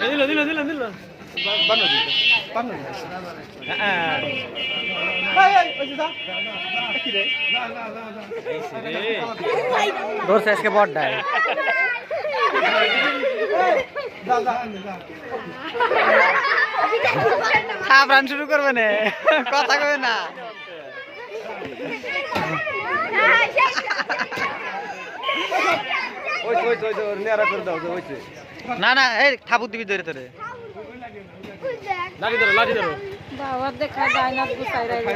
দিল দিল দিল দিল ধরছে আজকে বড়টায় খাবার শুরু করবে না কথা কবে না না না এই ঠাকুর দিবি ধরে ধরো। বাবার দেখা যায় না গুছাই রাখবে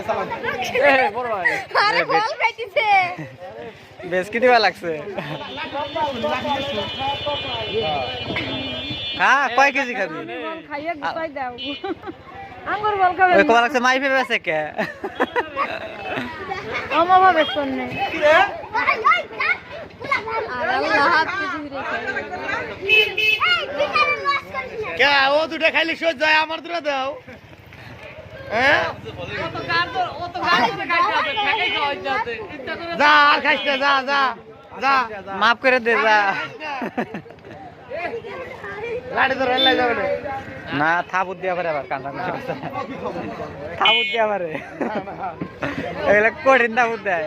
এ বড় ভাই। আরে বল খাইতেছে। বেশ কি দিবা লাগছে? হ্যাঁ কয় কেজি খাবি? বল গুছাই দাও। আঙ্গুর বল খাবে ওই কবা লাগছে মাই ফেবে আছে কে? আমা ভাবে শুননে কে ও দুটা খাইলে সহ্য যায় আমার দুটা দাও। হ্যাঁ? যা আর খাইস না যা যা যা। মাফ করে দে যা। লাঠি ধরো এলাই যাবে না না থাবুত দিয়া পারে আবার কান্দা থাবুত দিয়া পারে এগুলা কঠিন থাবুত দেয়।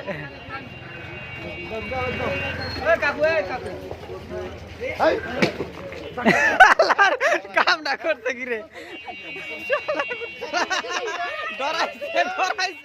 কাম না করতে গিরে। ডরাইছে ডরাইছে